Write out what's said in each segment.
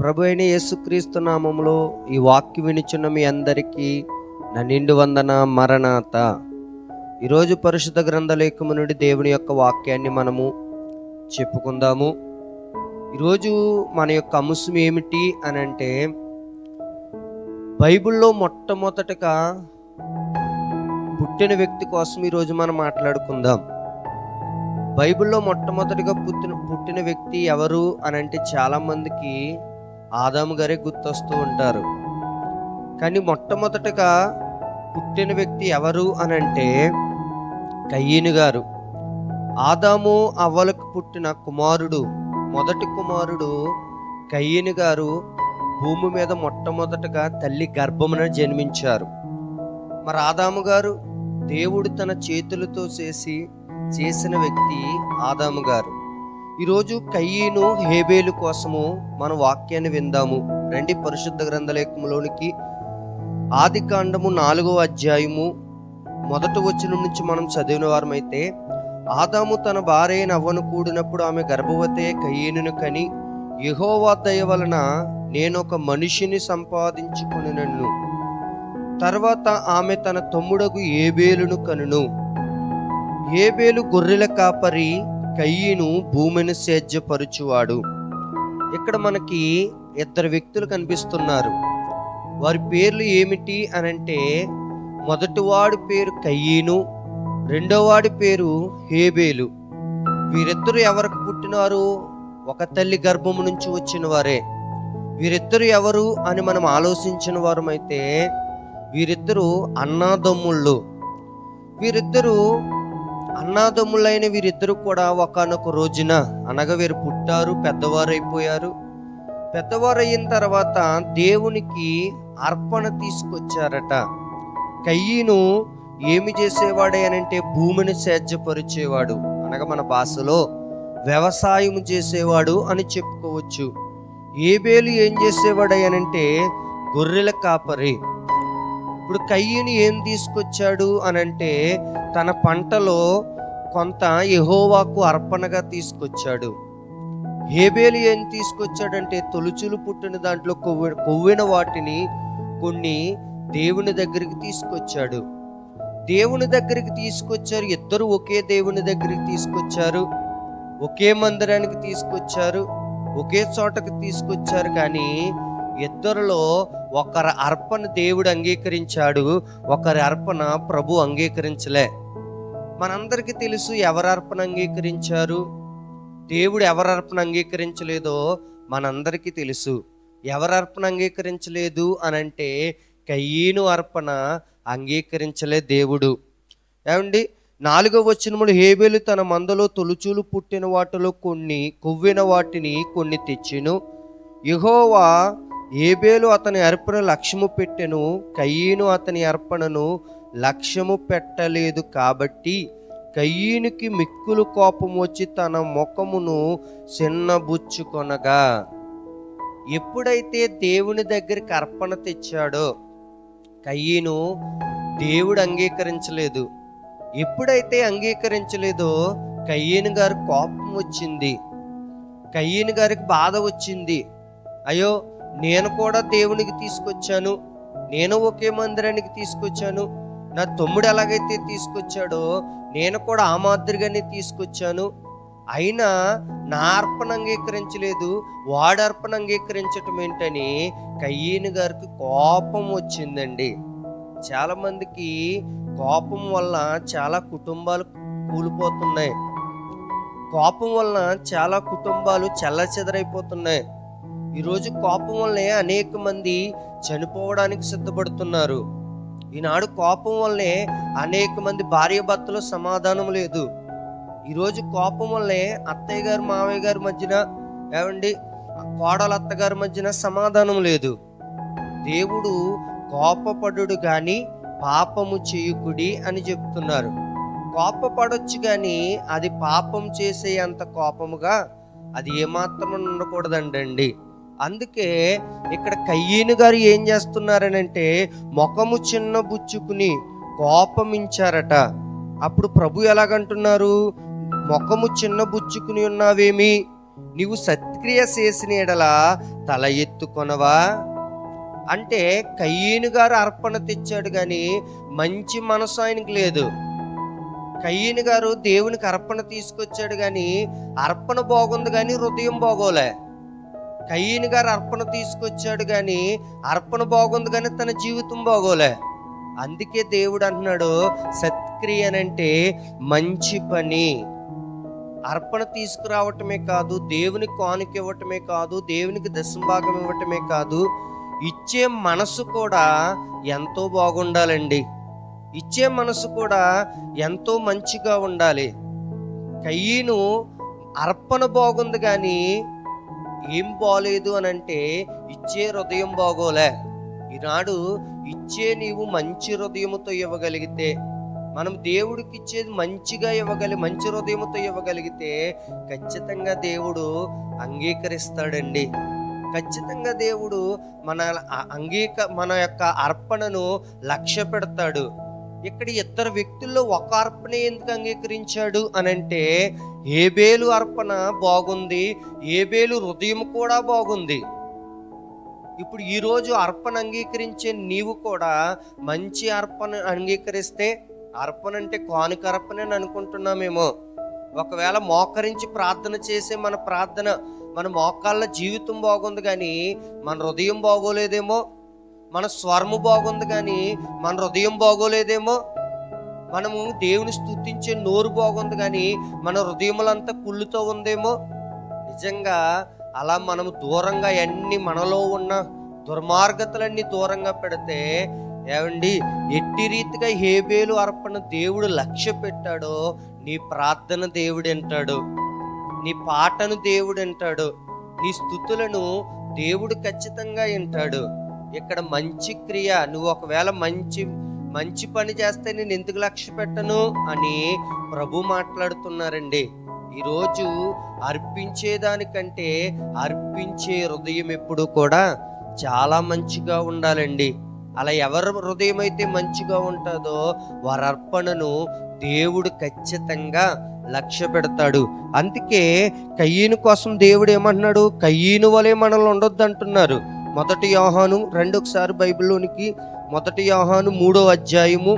ప్రభు అయిన యేసుక్రీస్తు నామంలో ఈ వాక్య వినిచున్న మీ అందరికీ నా నిండు వందన మరణాత. ఈరోజు పరిశుద్ధ గ్రంథలేఖము నుండి దేవుని యొక్క వాక్యాన్ని మనము చెప్పుకుందాము. ఈరోజు మన యొక్క అంశం ఏమిటి అని అంటే బైబిల్లో మొట్టమొదటగా పుట్టిన వ్యక్తి కోసం ఈరోజు మనం మాట్లాడుకుందాం. బైబిల్లో మొట్టమొదటిగా పుట్టిన పుట్టిన వ్యక్తి ఎవరు అని అంటే చాలామందికి ఆదాము గారే గుర్తొస్తూ ఉంటారు. కానీ మొట్టమొదటగా పుట్టిన వ్యక్తి ఎవరు అని అంటే కయ్యను గారు. ఆదాము అవ్వలకు పుట్టిన కుమారుడు మొదటి కుమారుడు కయ్యను గారు భూమి మీద మొట్టమొదటగా తల్లి గర్భమున జన్మించారు. మరి ఆదాము గారు దేవుడు తన చేతులతో చేసి చేసిన వ్యక్తి ఆదాము గారు. ఈరోజు కయ్యను హేబేలు కోసము మన వాక్యాన్ని విందాము. రండి పరిశుద్ధ గ్రంథలేఖంలోనికి ఆది కాండము నాలుగో అధ్యాయము మొదటి వచ్చిన నుంచి మనం చదివిన వారమైతే ఆదాము తన భార్య నవ్వను కూడినప్పుడు ఆమె గర్భవతే కయ్యను కని యెహోవా దయ వలన నేను ఒక మనిషిని సంపాదించుకుని తర్వాత ఆమె తన తమ్ముడకు ఏబేలును కనును. ఏబేలు గొర్రెల కాపరి కయ్యను భూమిని సేద్యపరుచువాడు. ఇక్కడ మనకి ఇద్దరు వ్యక్తులు కనిపిస్తున్నారు. వారి పేర్లు ఏమిటి అని అంటే మొదటివాడి పేరు కయ్యను రెండోవాడి పేరు హేబేలు. వీరిద్దరు ఎవరికి పుట్టినారు? ఒక తల్లి గర్భం నుంచి వచ్చిన వారే. వీరిద్దరు ఎవరు అని మనం ఆలోచించిన వారమైతే వీరిద్దరు అన్నాదమ్ముళ్ళు. వీరిద్దరూ అన్నాదమ్ములైన వీరిద్దరూ కూడా ఒకనొక రోజున అనగా వీరు పుట్టారు పెద్దవారు అయిపోయారు పెద్దవారు అయిన తర్వాత దేవునికి అర్పణ తీసుకొచ్చారట. కయ్యను ఏమి చేసేవాడే అంటే భూమిని సేద్యపరిచేవాడు. అనగా మన భాషలో వ్యవసాయం చేసేవాడు అని చెప్పుకోవచ్చు. ఏబేలు ఏం చేసేవాడు గొర్రెల కాపరి. ఇప్పుడు కయ్యని ఏం తీసుకొచ్చాడు అనంటే తన పంటలో కొంత యహోవాకు అర్పణగా తీసుకొచ్చాడు. హేబేలు ఏం తీసుకొచ్చాడంటే తొలుచులు పుట్టిన దాంట్లో కొవ్వి కొవ్విన వాటిని కొన్ని దేవుని దగ్గరికి తీసుకొచ్చాడు. దేవుని దగ్గరికి తీసుకొచ్చారు ఇద్దరు ఒకే దేవుని దగ్గరికి తీసుకొచ్చారు ఒకే మందిరానికి తీసుకొచ్చారు ఒకే చోటకి తీసుకొచ్చారు కానీ ఇద్దరిలో ఒకరి అర్పణ దేవుడు అంగీకరించాడు ఒకరి అర్పణ ప్రభు అంగీకరించలే. మనందరికీ తెలుసు ఎవరు అర్పణ అంగీకరించారు? దేవుడు ఎవరు అర్పణ అంగీకరించలేదో మనందరికీ తెలుసు. ఎవరు అర్పణ అంగీకరించలేదు అని అంటే కయ్యను అర్పణ అంగీకరించలే దేవుడు. ఏమండి? నాలుగో వచ్చినముడు హేబేలు తన మందలో తొలుచూలు పుట్టిన వాటిలో కొన్ని కొవ్విన వాటిని కొన్ని తెచ్చిను. యహోవా ఏబేలు అతని అర్పణ లక్ష్యము పెట్టెను కయ్యను అతని అర్పణను లక్ష్యము పెట్టలేదు కాబట్టి కయ్యనికి మిక్కులు కోపం వచ్చి తన ముఖమును చిన్నబుచ్చుకొనగా ఎప్పుడైతే దేవుని దగ్గరికి అర్పణ తెచ్చాడో కయ్యను దేవుడు అంగీకరించలేదు. ఎప్పుడైతే అంగీకరించలేదో కయ్యను గారి కోపం వచ్చింది. కయ్యను గారికి బాధ వచ్చింది. అయ్యో నేను కూడా దేవునికి తీసుకొచ్చాను. నేను ఒకే మందిరానికి తీసుకొచ్చాను. నా తమ్ముడు ఎలాగైతే తీసుకొచ్చాడో నేను కూడా ఆ మాదిరిగానే తీసుకొచ్చాను. అయినా నా అర్పణ అంగీకరించలేదు. వాడు అర్పణ అంగీకరించటం ఏంటని కయ్యను గారికి కోపం వచ్చిందండి. చాలామందికి కోపం వల్ల చాలా కుటుంబాలు కూలిపోతున్నాయి. కోపం వలన చాలా కుటుంబాలు చెల్లచెదరైపోతున్నాయి. ఈరోజు కోపం వల్లే అనేక మంది చనిపోవడానికి సిద్ధపడుతున్నారు. ఈనాడు కోపం వల్లే అనేక మంది భార్య భర్తలు సమాధానం లేదు. ఈరోజు కోపం వల్లే అత్తయ్య గారు మావయ్య గారి మధ్యన ఏమండి కోడల అత్తగారి మధ్యన సమాధానం లేదు. దేవుడు కోపపడు కానీ పాపము చేయుకుడి అని చెప్తున్నారు. కోపపడొచ్చు కానీ అది పాపం చేసే అంత కోపముగా అది ఏమాత్రం ఉండకూడదండి అందుకే ఇక్కడ కయ్యను గారు ఏం చేస్తున్నారనంటే ముఖము చిన్న బుచ్చుకుని కోపమించారట. అప్పుడు ప్రభు ఎలాగంటున్నారు? ముఖము చిన్న బుచ్చుకుని ఉన్నావేమి? నీవు సత్క్రియ చేసిన ఎడల తల ఎత్తుకొనవా? అంటే కయ్యను గారు అర్పణ తెచ్చాడు కానీ మంచి మనసు ఆయనకి లేదు. కయ్యను గారు దేవునికి అర్పణ తీసుకొచ్చాడు కానీ అర్పణ బాగుంది కానీ హృదయం బాగోలే. కయ్యను గారు అర్పణ తీసుకొచ్చాడు కానీ అర్పణ బాగుంది కానీ తన జీవితం బాగోలే. అందుకే దేవుడు అంటున్నాడు సత్క్రియ అంటే మంచి పని. అర్పణ తీసుకురావటమే కాదు దేవుని కానుక ఇవ్వటమే కాదు దేవునికి దశంభాగం ఇవ్వటమే కాదు ఇచ్చే మనసు కూడా ఎంతో బాగుండాలండి. ఇచ్చే మనసు కూడా ఎంతో మంచిగా ఉండాలి. కయ్యను అర్పణ బాగుంది కానీ ఏం బాగలేదు అని అంటే ఇచ్చే హృదయం బాగోలే. ఈనాడు ఇచ్చే నీవు మంచి హృదయముతో ఇవ్వగలిగితే మనం దేవుడికి ఇచ్చేది మంచిగా ఇవ్వగలి మంచి హృదయముతో ఇవ్వగలిగితే ఖచ్చితంగా దేవుడు అంగీకరిస్తాడండి. ఖచ్చితంగా దేవుడు మన అంగీక మన యొక్క అర్పణను లక్ష్య పెడతాడు ఇక్కడ ఇద్దరు వ్యక్తుల్లో ఒక అర్పణ ఎందుకు అంగీకరించాడు అని అంటే ఏబేలు అర్పణ బాగుంది ఏబేలు హృదయం కూడా బాగుంది. ఇప్పుడు ఈరోజు అర్పణ అంగీకరించే నీవు కూడా మంచి అర్పణ అంగీకరిస్తే అర్పణ అంటే కానుక అర్పణ అని అనుకుంటున్నామేమో. ఒకవేళ మోకరించి ప్రార్థన చేసే మన ప్రార్థన మన మోకాళ్ళ జీవితం బాగుంది కానీ మన హృదయం బాగోలేదేమో. మన స్వరము బాగుంది కానీ మన హృదయం బాగోలేదేమో? మనము దేవుని స్థుతించే నోరు బాగుంది కానీ మన హృదయములంతా కుళ్ళుతో ఉందేమో? నిజంగా అలా మనము దూరంగా అన్ని మనలో ఉన్న దుర్మార్గతలన్నీ దూరంగా పెడితే ఏమండి ఎట్టి రీతిగా హేబేలు అర్పణ దేవుడు లక్ష్య పెట్టాడో నీ ప్రార్థన దేవుడు వింటాడు నీ పాటను దేవుడు వింటాడు నీ స్థుతులను దేవుడు ఖచ్చితంగా వింటాడు. ఇక్కడ మంచి క్రియ నువ్వు ఒకవేళ మంచి మంచి పని చేస్తే నేను ఎందుకు లక్ష్య పెట్టను అని ప్రభు మాట్లాడుతున్నారండి. ఈరోజు అర్పించేదానికంటే అర్పించే హృదయం ఎప్పుడు కూడా చాలా మంచిగా ఉండాలండి. అలా ఎవరి హృదయం అయితే మంచిగా ఉంటుందో వారి అర్పణను దేవుడు ఖచ్చితంగా లక్ష్య పెడతాడు. అందుకే కయ్యను కోసం దేవుడు ఏమంటున్నాడు? కయ్యను వలె మనల్ని ఉండొద్దు అంటున్నారు మొదటి యోహాను రెండొకసారి బైబిల్లోనికి మొదటి యోహాను మూడో అధ్యాయము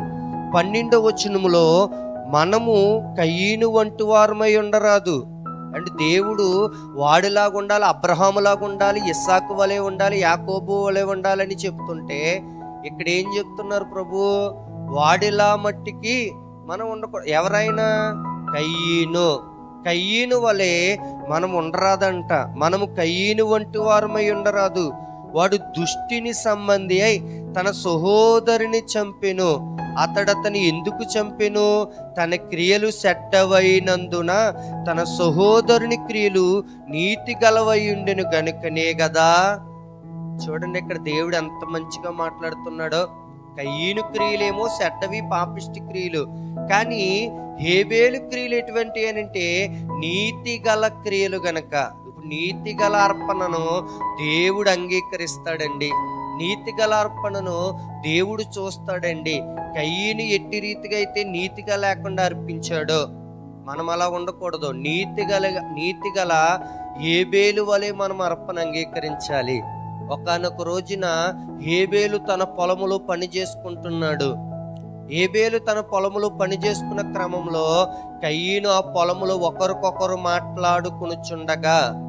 పన్నెండో వచనములో మనము కయ్యను వంటి వారమై ఉండరాదు. అంటే దేవుడు వాడిలాగా ఉండాలి అబ్రహాములాగా ఉండాలి ఇస్సాకు వలె ఉండాలి యాకోబు వలె ఉండాలని చెప్తుంటే ఇక్కడ ఏం చెప్తున్నారు ప్రభు? వాడిలా మట్టికి మనం ఉండకూడదు ఎవరైనా? కయ్యను కయ్యను వలె మనం ఉండరాదంట. మనము కయ్యను వంటి వారమై ఉండరాదు. వాడు దుష్టిని సంబంధి అయి తన సహోదరుని చంపెను. అతడతని ఎందుకు చంపెను? తన క్రియలు సెట్టవైనందున తన సహోదరుని క్రియలు నీతి గలవై ఉండెను గనుకనే కదా చూడండి ఇక్కడ దేవుడు ఎంత మంచిగా మాట్లాడుతున్నాడో. కయ్యను క్రియలేమో సెట్టవి పాపిష్టి క్రియలు. కానీ హేబేలు క్రియలు ఎటువంటి అంటే నీతి గల క్రియలు గనక. నీతిగల అర్పణను దేవుడు అంగీకరిస్తాడండి. నీతి గల అర్పణను దేవుడు చూస్తాడండి. కయ్యని ఎట్టి రీతిగా అయితే నీతిగా లేకుండా అర్పించాడో మనం అలా ఉండకూడదు. నీతి గల నీతి గల ఏబేలు వలె మనం అర్పణ అంగీకరించాలి. ఒకనొక రోజున ఏబేలు తన పొలములో పని చేసుకుంటున్నాడు. ఏబేలు తన పొలములో పని చేసుకున్న క్రమంలో కయ్యను ఆ పొలములో ఒకరికొకరు మాట్లాడుకునుచుండగా.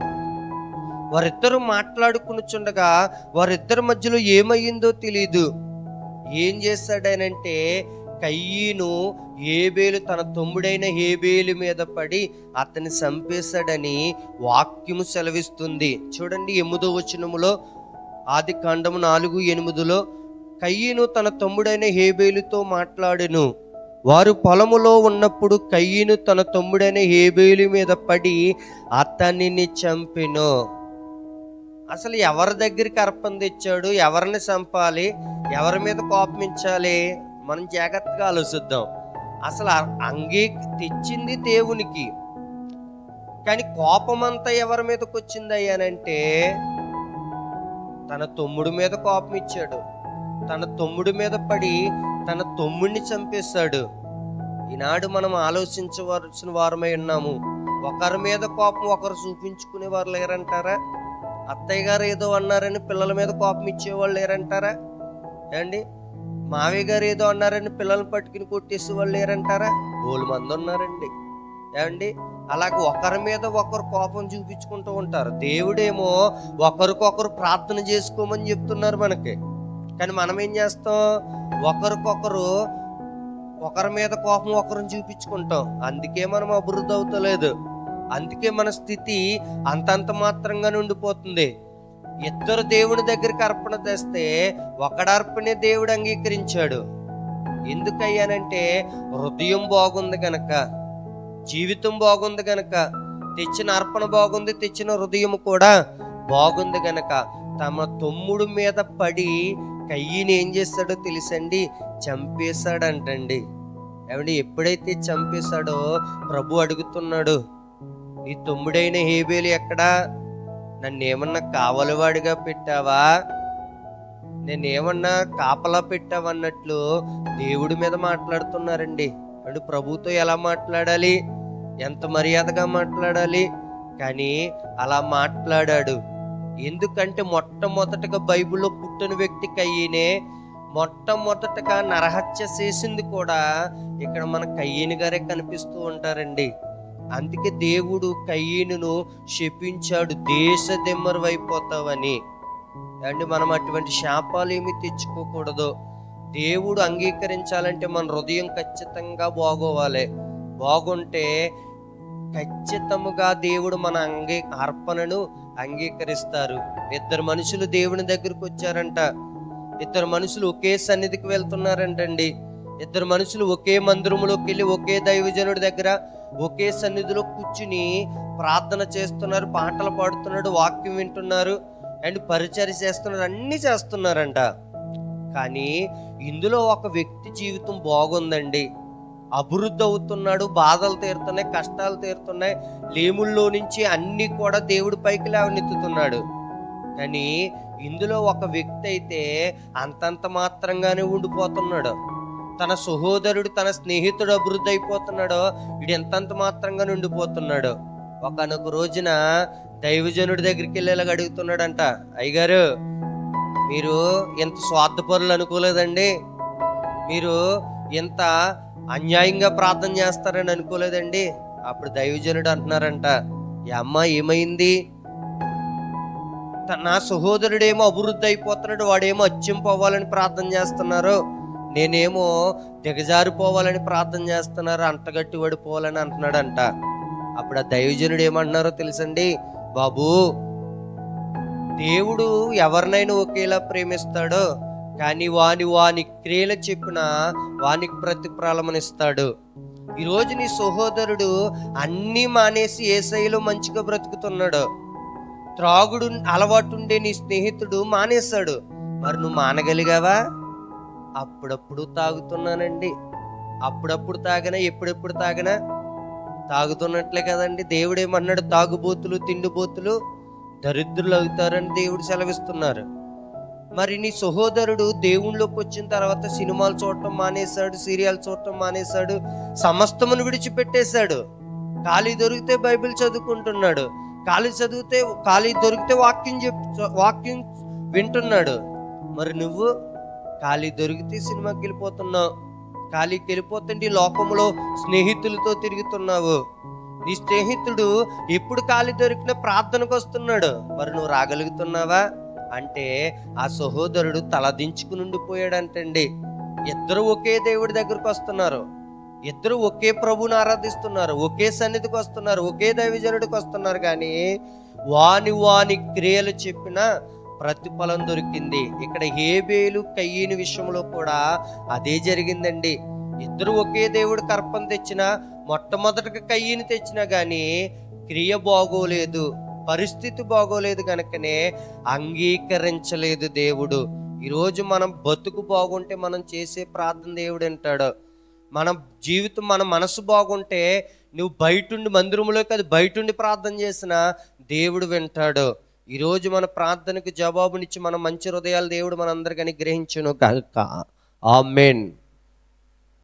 వారిద్దరు మాట్లాడుకునుచుండగా వారిద్దరి మధ్యలో ఏమయ్యిందో తెలియదు ఏం చేశాడనంటే కయ్యను ఏబేలు తన తమ్ముడైన హేబేలు మీద పడి అతన్ని చంపేశాడని వాక్యము సెలవిస్తుంది. చూడండి ఎనిమిదో వచనములో ఆది కాండము నాలుగు ఎనిమిదిలో కయ్యను తన తమ్ముడైన హేబేలుతో మాట్లాడెను. వారు పొలములో ఉన్నప్పుడు కయ్యను తన తమ్ముడైన హేబేలు మీద పడి అతనిని చంపెను. అసలు ఎవరి దగ్గరికి అర్పణ తెచ్చాడు? ఎవరిని చంపాలి? ఎవరి మీద కోపమించాలి? మనం జాగ్రత్తగా ఆలోచిద్దాం. అసలు అంగీ తెచ్చింది దేవునికి. కానీ కోపం అంతా ఎవరి మీదకి వచ్చింది అయ్యానంటే తన తమ్ముడు మీద కోపం ఇచ్చాడు తన తమ్ముడి మీద పడి తన తమ్ముడిని చంపేశాడు. ఈనాడు మనం ఆలోచించవలసిన వారమై ఉన్నాము. ఒకరి మీద కోపం ఒకరు చూపించుకునే వారు లేరంటారా? అత్తయ్య గారు ఏదో అన్నారని పిల్లల మీద కోపం ఇచ్చేవాళ్ళు లేరంటారా? ఏమండి మావయ్య గారు ఏదో అన్నారని పిల్లల్ని పట్టుకుని కొట్టేసే వాళ్ళు లేరంటారా? గోలు మంది ఉన్నారండి. ఏమండి అలాగే ఒకరి మీద ఒకరు కోపం చూపించుకుంటూ ఉంటారు. దేవుడేమో ఒకరికొకరు ప్రార్థన చేసుకోమని చెప్తున్నారు మనకి. కానీ మనం ఏం చేస్తాం? ఒకరికొకరు ఒకరి మీద కోపం ఒకరిని చూపించుకుంటాం. అందుకే మనం అభివృద్ధి అవుతలేదు. అందుకే మన స్థితి అంతంత మాత్రంగానే ఉండిపోతుంది. ఇద్దరు దేవుని దగ్గరికి అర్పణ తెస్తే ఒకడర్పణే దేవుడు అంగీకరించాడు. ఎందుకయ్యానంటే హృదయం బాగుంది గనక జీవితం బాగుంది గనక తెచ్చిన అర్పణ బాగుంది తెచ్చిన హృదయం కూడా బాగుంది గనక తమ తమ్ముడు మీద పడి కయ్యిని ఏం చేస్తాడో తెలుసండి? చంపేశాడంటండి. ఏమండి ఎప్పుడైతే చంపేశాడో ప్రభు అడుగుతున్నాడు నీ తమ్ముడైన హేబేలు ఎక్కడా? నన్నేమన్నా కావలివాడిగా పెట్టావా? నేనేమన్నా కాపలా పెట్టావన్నట్లు దేవుడి మీద మాట్లాడుతున్నారండి. అంటే ప్రభుతో ఎలా మాట్లాడాలి? ఎంత మర్యాదగా మాట్లాడాలి? కానీ అలా మాట్లాడాడు. ఎందుకంటే మొట్టమొదటగా బైబిల్లో పుట్టిన వ్యక్తి కయ్యనే మొట్టమొదటగా నరహత్య చేసింది కూడా ఇక్కడ మన కయ్యని గారే కనిపిస్తూ ఉంటారండి. అందుకే దేవుడు కయ్యనును శపించాడు దేశ అయిపోతావని అండి మనం అటువంటి శాపాలు ఏమి తెచ్చుకోకూడదు. దేవుడు అంగీకరించాలంటే మన హృదయం ఖచ్చితంగా బాగోవాలి. బాగుంటే ఖచ్చితముగా దేవుడు మన అంగీ అర్పణను అంగీకరిస్తారు. ఇద్దరు మనుషులు దేవుని దగ్గరకు వచ్చారంట. ఇద్దరు మనుషులు ఒకే సన్నిధికి వెళ్తున్నారంటండి. ఇద్దరు మనుషులు ఒకే మందిరంలోకి వెళ్ళి ఒకే దైవజనుడి దగ్గర ఒకే సన్నిధిలో కూర్చుని ప్రార్థన చేస్తున్నారు పాటలు పాడుతున్నాడు వాక్యం వింటున్నారు అండ్ పరిచర్య చేస్తున్నారు అన్నీ చేస్తున్నారంట. కానీ ఇందులో ఒక వ్యక్తి జీవితం బాగుందండి. అభివృద్ధి అవుతున్నాడు బాధలు తీరుతున్నాయి కష్టాలు తీరుతున్నాయి. లేముల్లో నుంచి అన్నీ కూడా దేవుడి పైకి లేవనెత్తుతున్నాడు. కానీ ఇందులో ఒక వ్యక్తి అయితే అంతంత మాత్రంగానే ఉండిపోతున్నాడు. తన సహోదరుడు తన స్నేహితుడు అభివృద్ధి అయిపోతున్నాడో వీడు ఎంతంత మాత్రంగా ఉండిపోతున్నాడు. ఒకనొక రోజున దైవజనుడి దగ్గరికి వెళ్ళేలాగా అడుగుతున్నాడంట అయ్యగారు మీరు ఎంత స్వార్థపరులు అనుకోలేదండి. మీరు ఎంత అన్యాయంగా ప్రార్థన చేస్తారని అనుకోలేదండి. అప్పుడు దైవజనుడు అంటున్నారంట ఈ అమ్మ ఏమైంది? నా సహోదరుడేమో అభివృద్ధి అయిపోతున్నాడు వాడేమో అవ్వాలని ప్రార్థన చేస్తున్నారు. నేనేమో దిగజారిపోవాలని ప్రార్థన చేస్తున్నారు అంటగట్టి పడిపోవాలని అంటున్నాడంట. అప్పుడు ఆ దైవజనుడు ఏమంటున్నారో తెలుసండి? బాబు దేవుడు ఎవరినైనా ఒకేలా ప్రేమిస్తాడో కానీ వాని వాని క్రియలు చెప్పిన వానికి ప్రతిప్రాళమనిస్తాడు ఈరోజు నీ సహోదరుడు అన్నీ మానేసి ఏ శైలిలో మంచిగా బ్రతుకుతున్నాడు. త్రాగుడు అలవాటుండే నీ స్నేహితుడు మానేశాడు. మరి నువ్వు మానగలిగావా? అప్పుడప్పుడు తాగుతున్నానండి. అప్పుడప్పుడు తాగినా ఎప్పుడెప్పుడు తాగినా తాగుతున్నట్లే కదండి. దేవుడు ఏమన్నాడు తాగుబోతులు తిండిబోతులు దరిద్రులు అవుతారని దేవుడు సెలవిస్తున్నారు. మరి నీ సహోదరుడు దేవుళ్ళలోకి వచ్చిన తర్వాత సినిమాలు చూడటం మానేశాడు సీరియల్ చూడటం మానేశాడు సమస్తమును విడిచిపెట్టేశాడు. ఖాళీ దొరికితే బైబిల్ చదువుకుంటున్నాడు. ఖాళీ చదివితే ఖాళీ దొరికితే వాక్యం చెప్ వాక్యం వింటున్నాడు. మరి నువ్వు ఖాళీ దొరికితే సినిమాకి వెళ్ళిపోతున్నావు. ఖాళీకి వెళ్ళిపోతుంటే ఈ లోకంలో స్నేహితులతో తిరుగుతున్నావు. నీ స్నేహితుడు ఎప్పుడు ఖాళీ దొరికినా ప్రార్థనకు వస్తున్నాడు. మరి నువ్వు రాగలుగుతున్నావా? అంటే ఆ సహోదరుడు తలదించుకుని ఉండిపోయాడంటండి. ఇద్దరు ఒకే దేవుడి దగ్గరకు వస్తున్నారు. ఇద్దరు ఒకే ప్రభుని ఆరాధిస్తున్నారు. ఒకే సన్నిధికి వస్తున్నారు. ఒకే దైవజనుడికి వస్తున్నారు. కానీ వాని వాని క్రియలు చెప్పిన ప్రతిఫలం దొరికింది. ఇక్కడ హేబేలు కయ్యని విషయంలో కూడా అదే జరిగిందండి. ఇద్దరు ఒకే దేవుడు కర్పం తెచ్చిన మొట్టమొదటిగా కయ్యని తెచ్చినా కానీ క్రియ బాగోలేదు. పరిస్థితి బాగోలేదు కనుకనే అంగీకరించలేదు దేవుడు. ఈరోజు మనం బతుకు బాగుంటే మనం చేసే ప్రార్థన దేవుడు అంటాడు. మన జీవితం మన మనసు బాగుంటే నువ్వు బయటుండి మందిరంలోకి అది బయటుండి ప్రార్థన చేసిన దేవుడు వింటాడు. ఈరోజు మన ప్రార్థనకు జవాబునిచ్చి మన మంచి హృదయాలు దేవుడు మనందరికీ గ్రహించును కాక ఆమెన్.